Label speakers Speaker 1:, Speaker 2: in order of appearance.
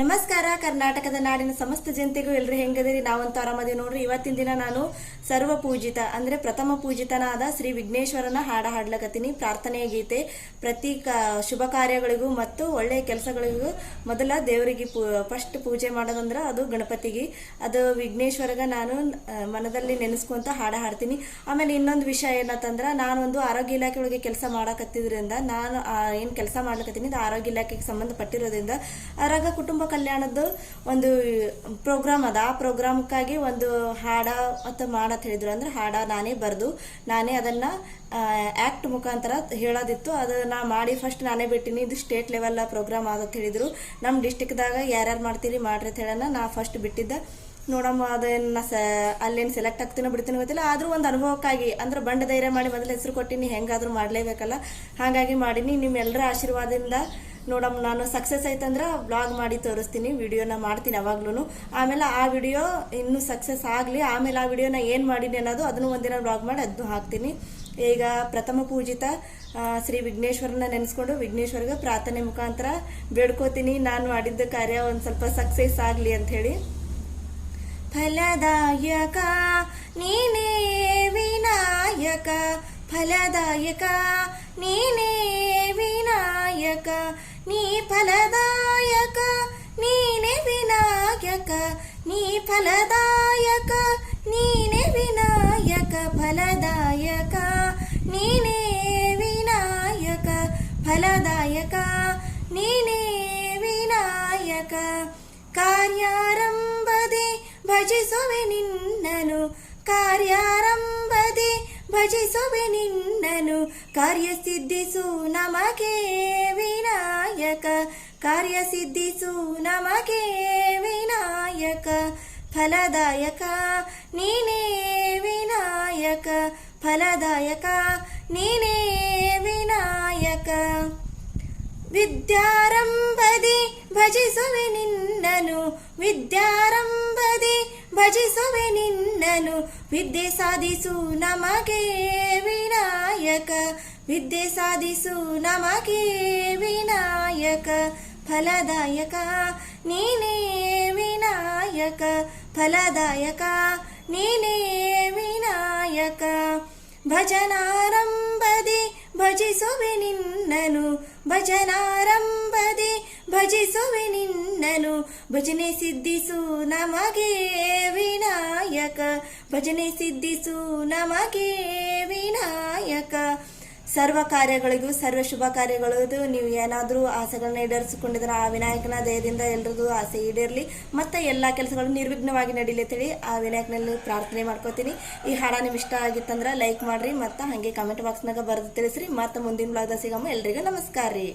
Speaker 1: ನಮಸ್ಕಾರ, ಕರ್ನಾಟಕದ ನಾಡಿನ ಸಮಸ್ತ ಜನತೆಗೂ ಎಲ್ರು ಹೆಂಗದಿರಿ? ನಾವಂತೂ ಆರಾಮದೇವಿ ನೋಡ್ರಿ. ಇವತ್ತಿನ ದಿನ ನಾನು ಸರ್ವ ಪೂಜಿತ ಅಂದ್ರೆ ಪ್ರಥಮ ಪೂಜಿತನಾದ ಶ್ರೀ ವಿಘ್ನೇಶ್ವರನ ಹಾಡ ಹಾಡ್ಲಕತ್ತೀನಿ. ಪ್ರಾರ್ಥನೆಯ ಗೀತೆ. ಪ್ರತಿ ಶುಭ ಕಾರ್ಯಗಳಿಗೂ ಮತ್ತು ಒಳ್ಳೆಯ ಕೆಲಸಗಳಿಗೂ ಮೊದಲ ದೇವರಿಗೆ ಫಸ್ಟ್ ಪೂಜೆ ಮಾಡೋದಂದ್ರ ಅದು ಗಣಪತಿಗೆ. ಅದು ವಿಘ್ನೇಶ್ವರಗ ನಾನು ಮನದಲ್ಲಿ ನೆನೆಸ್ಕೊಂತ ಹಾಡ ಹಾಡ್ತೀನಿ. ಆಮೇಲೆ ಇನ್ನೊಂದು ವಿಷಯ ಏನಂತಂದ್ರೆ, ನಾನೊಂದು ಆರೋಗ್ಯ ಇಲಾಖೆ ಕೆಲಸ ಮಾಡಕತ್ತಿದ್ರಿಂದ, ನಾನು ಏನು ಕೆಲಸ ಮಾಡ್ಲಕತ್ತೀನಿ ಆರೋಗ್ಯ ಇಲಾಖೆಗೆ ಸಂಬಂಧಪಟ್ಟಿರೋದ್ರಿಂದ ಆರಾಗ ಕುಟುಂಬ ಕಲ್ಯಾಣದ್ದು ಒಂದು ಪ್ರೋಗ್ರಾಮ್ ಅದ. ಆ ಪ್ರೋಗ್ರಾಮ್ಕ್ಕಾಗಿ ಒಂದು ಹಾಡ ಅಂತ ಮಾಡತ್ ಹೇಳಿದ್ರು. ಅಂದ್ರೆ ಹಾಡ ನಾನೇ ಬರೆದು, ನಾನೇ ಅದನ್ನ ಆಕ್ಟ್ ಮುಖಾಂತರ ಹೇಳೋದಿತ್ತು. ಅದು ನಾ ಮಾಡಿ ಫಸ್ಟ್ ನಾನೇ ಬಿಟ್ಟಿನಿ. ಇದು ಸ್ಟೇಟ್ ಲೆವೆಲ್ ಪ್ರೋಗ್ರಾಮ್ ಆದತ್ ಹೇಳಿದ್ರು. ನಮ್ಮ ಡಿಸ್ಟಿಕ್ದಾಗ ಯಾರ್ಯಾರು ಮಾಡ್ತೀರಿ ಮಾಡ್ರಿ ಅಂತ ಹೇಳೋಣ. ನಾ ಫಸ್ಟ್ ಬಿಟ್ಟಿದ್ದ. ನೋಡಮ್ಮ ಅದನ್ನ ಸ, ಅಲ್ಲೇನು ಸೆಲೆಕ್ಟ್ ಆಗ್ತೀನಿ ಬಿಡ್ತೀನಿ ಗೊತ್ತಿಲ್ಲ. ಆದರೂ ಒಂದು ಅನುಭವಕ್ಕಾಗಿ, ಅಂದ್ರೆ ಬಂಡ ಧೈರ್ಯ ಮಾಡಿ ಮೊದಲು ಹೆಸರು ಕೊಟ್ಟಿನಿ. ಹೆಂಗಾದರೂ ಮಾಡಲೇಬೇಕಲ್ಲ. ಹಾಗಾಗಿ ಮಾಡೀನಿ. ನಿಮ್ಮೆಲ್ಲರ ಆಶೀರ್ವಾದದಿಂದ ನೋಡಮ್ಮ, ನಾನು ಸಕ್ಸಸ್ ಆಯ್ತಂದ್ರೆ ಬ್ಲಾಗ್ ಮಾಡಿ ತೋರಿಸ್ತೀನಿ ವಿಡಿಯೋನ ಮಾಡ್ತೀನಿ ಯಾವಾಗ್ಲೂ ಆಮೇಲೆ ಆ ವಿಡಿಯೋ ಇನ್ನೂ ಸಕ್ಸಸ್ ಆಗಲಿ, ಆಮೇಲೆ ಆ ವಿಡಿಯೋನ ಏನು ಮಾಡೀನಿ ಅನ್ನೋದು ಅದನ್ನು ಒಂದಿನ ಬ್ಲಾಗ್ ಮಾಡಿ ಅದನ್ನು ಹಾಕ್ತೀನಿ. ಈಗ ಪ್ರಥಮ ಪೂಜಿತ ಶ್ರೀ ವಿಘ್ನೇಶ್ವರನ ನೆನೆಸ್ಕೊಂಡು ವಿಘ್ನೇಶ್ವರ್ಗೆ ಪ್ರಾರ್ಥನೆ ಮುಖಾಂತರ ಬೇಡ್ಕೋತೀನಿ, ನಾನು ಮಾಡಿದ್ದ ಕಾರ್ಯ ಒಂದು ಸ್ವಲ್ಪ ಸಕ್ಸಸ್ ಆಗಲಿ ಅಂತ ಹೇಳಿ ಫಲದಾಯಕ, ನೀನೇ ವಿನಾಯಕ, ಫಲದಾಯಕ. ನೀ ಫಲದಾಯಕ ನೀನೇ ವಿನಾಯಕ ನೀ ಫಲದಾಯಕ ನೀನೇ ವಿನಾಯಕ ಫಲದಾಯಕ ನೀನೇ ವಿನಾಯಕ ಫಲದಾಯಕ ನೀನೇ ವಿನಾಯಕ ಕಾರ್ಯಾರಂಭದೆ ಭಜಿಸುವೆ ನಿನ್ನನು ಕಾರ್ಯಾರಂಭದೆ ಭಜಿಸುವೆ ನಿನ್ನನು ಕಾರ್ಯ ಸಿದ್ಧಿಸು ನಮಗೆ ವಿನಾಯಕ ಕಾರ್ಯ ಸಿದ್ಧಿಸು ನಮಗೆ ವಿನಾಯಕ ಫಲದಾಯಕ ನೀನೇ ವಿನಾಯಕ ಫಲದಾಯಕ ನೀನೇ ವಿನಾಯಕ ವಿದ್ಯಾರಂಭದೆ ಭಜಿಸುವೆ ನಿನ್ನನು ವಿದ್ಯಾರಂಭದೆ ಭಜಿಸುವೆ ನಿನ್ನನು ವಿದ್ಯೆ ಸಾಧಿಸು ನಮಗೆ ವಿನಾಯಕ ವಿದ್ಯೆ ಸಾಧಿಸು ನಮಗೆ ವಿನಾಯಕ ಫಲದಾಯಕ ನೀನೇ ವಿನಾಯಕ ಫಲದಾಯಕ ನೀನೇ ವಿನಾಯಕ ಭಜನಾರಂಭದೆ ಭಜಿಸುವೆ ನಿನ್ನನು ಭಜನಾರಂಭದೆ ಭಜಿಸುವೆ ನಿನ್ನನು ಭಜನೆ ಸಿದ್ಧಿಸು ನಮಗೆ ವಿನಾಯಕ. ಭಜನೆ ಸಿದ್ಧಿಸು ನಮಗೆ ವಿನಾಯಕ. ಸರ್ವ ಕಾರ್ಯಗಳಿಗೂ ಸರ್ವ ಶುಭ ಕಾರ್ಯಗಳಿಗೂ ನೀವು ಏನಾದರೂ ಆಸೆಗಳನ್ನ ಈಡೇರಿಸಿಕೊಂಡಿದ್ರೆ ಆ ವಿನಾಯಕನ ದಯದಿಂದ ಎಲ್ರಿಗೂ ಆಸೆ ಈಡೇರಲಿ. ಮತ್ತೆ ಎಲ್ಲ ಕೆಲಸಗಳು ನಿರ್ವಿಘ್ನವಾಗಿ ನಡೀಲಿ ಅಂತೇಳಿ ಆ ವಿನಾಯಕನಲ್ಲಿ ಪ್ರಾರ್ಥನೆ ಮಾಡ್ಕೋತೀನಿ. ಈ ಹಾಡ ನಿಮ್ಗೆ ಇಷ್ಟ ಆಗಿತ್ತಂದ್ರೆ ಲೈಕ್ ಮಾಡ್ರಿ, ಮತ್ತೆ ಹಾಗೆ ಕಮೆಂಟ್ ಬಾಕ್ಸ್ನಾಗ ಬರೆದು ತಿಳಿಸ್ರಿ. ಮತ್ತೆ ಮುಂದಿನ ಬ್ಲಾಗ್ದಾಗ ಸಿಗಮ್ಮ. ಎಲ್ರಿಗೂ ನಮಸ್ಕಾರ ರೀ.